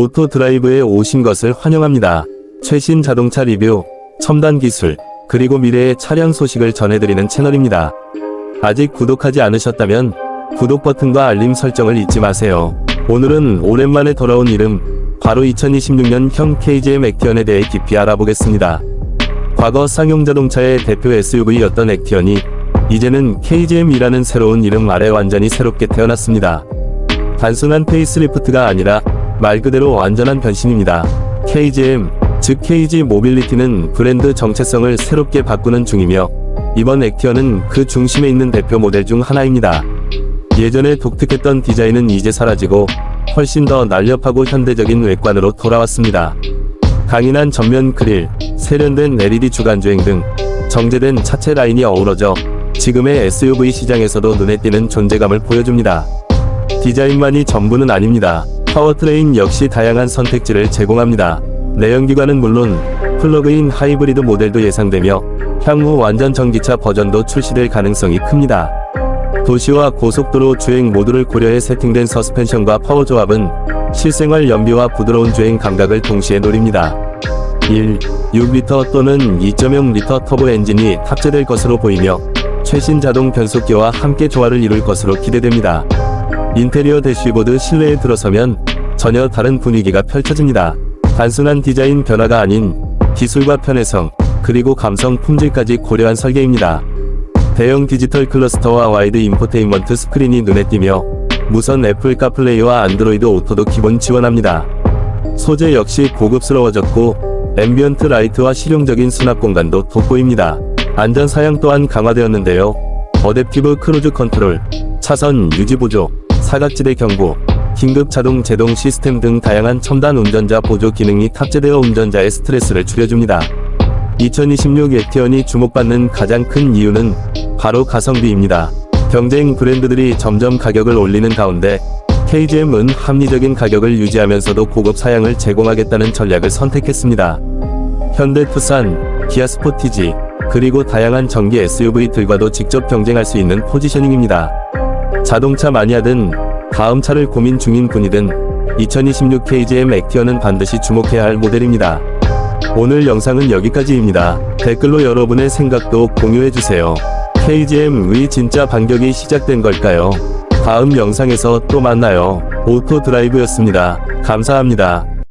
오토 드라이브에 오신 것을 환영합니다. 최신 자동차 리뷰, 첨단 기술, 그리고 미래의 차량 소식을 전해드리는 채널입니다. 아직 구독하지 않으셨다면 구독 버튼과 알림 설정을 잊지 마세요. 오늘은 오랜만에 돌아온 이름, 바로 2026년형 KGM 액티언에 대해 깊이 알아보겠습니다. 과거 쌍용 자동차의 대표 SUV였던 액티언이 이제는 KGM이라는 새로운 이름 아래 완전히 새롭게 태어났습니다. 단순한 페이스리프트가 아니라 말 그대로 완전한 변신입니다. KGM, 즉 KG 모빌리티는 브랜드 정체성을 새롭게 바꾸는 중이며 이번 액티언은 그 중심에 있는 대표 모델 중 하나입니다. 예전에 독특했던 디자인은 이제 사라지고 훨씬 더 날렵하고 현대적인 외관으로 돌아왔습니다. 강인한 전면 그릴, 세련된 LED 주간주행 등 정제된 차체 라인이 어우러져 지금의 SUV 시장에서도 눈에 띄는 존재감을 보여줍니다. 디자인만이 전부는 아닙니다. 파워트레인 역시 다양한 선택지를 제공합니다. 내연기관은 물론 플러그인 하이브리드 모델도 예상되며 향후 완전 전기차 버전도 출시될 가능성이 큽니다. 도시와 고속도로 주행 모두를 고려해 세팅된 서스펜션과 파워 조합은 실생활 연비와 부드러운 주행 감각을 동시에 노립니다. 1. 6리터 또는 2.0리터 터보 엔진이 탑재될 것으로 보이며 최신 자동 변속기와 함께 조화를 이룰 것으로 기대됩니다. 인테리어 대시보드 실내에 들어서면 전혀 다른 분위기가 펼쳐집니다. 단순한 디자인 변화가 아닌 기술과 편의성, 그리고 감성 품질까지 고려한 설계입니다. 대형 디지털 클러스터와 와이드 인포테인먼트 스크린이 눈에 띄며 무선 애플 카플레이와 안드로이드 오토도 기본 지원합니다. 소재 역시 고급스러워졌고 앰비언트 라이트와 실용적인 수납 공간도 돋보입니다. 안전 사양 또한 강화되었는데요. 어댑티브 크루즈 컨트롤, 차선 유지 보조, 사각지대 경고, 긴급 자동 제동 시스템 등 다양한 첨단 운전자 보조 기능이 탑재되어 운전자의 스트레스를 줄여줍니다. 2026 액티언이 주목받는 가장 큰 이유는 바로 가성비입니다. 경쟁 브랜드들이 점점 가격을 올리는 가운데 KGM은 합리적인 가격을 유지하면서도 고급 사양을 제공하겠다는 전략을 선택했습니다. 현대 투싼, 기아 스포티지, 그리고 다양한 전기 SUV들과도 직접 경쟁할 수 있는 포지셔닝입니다. 자동차 마니아든 다음 차를 고민 중인 분이든 2026 KGM 액티언은 반드시 주목해야 할 모델입니다. 오늘 영상은 여기까지입니다. 댓글로 여러분의 생각도 공유해주세요. KGM의 진짜 반격이 시작된 걸까요? 다음 영상에서 또 만나요. 오토 드라이브였습니다. 감사합니다.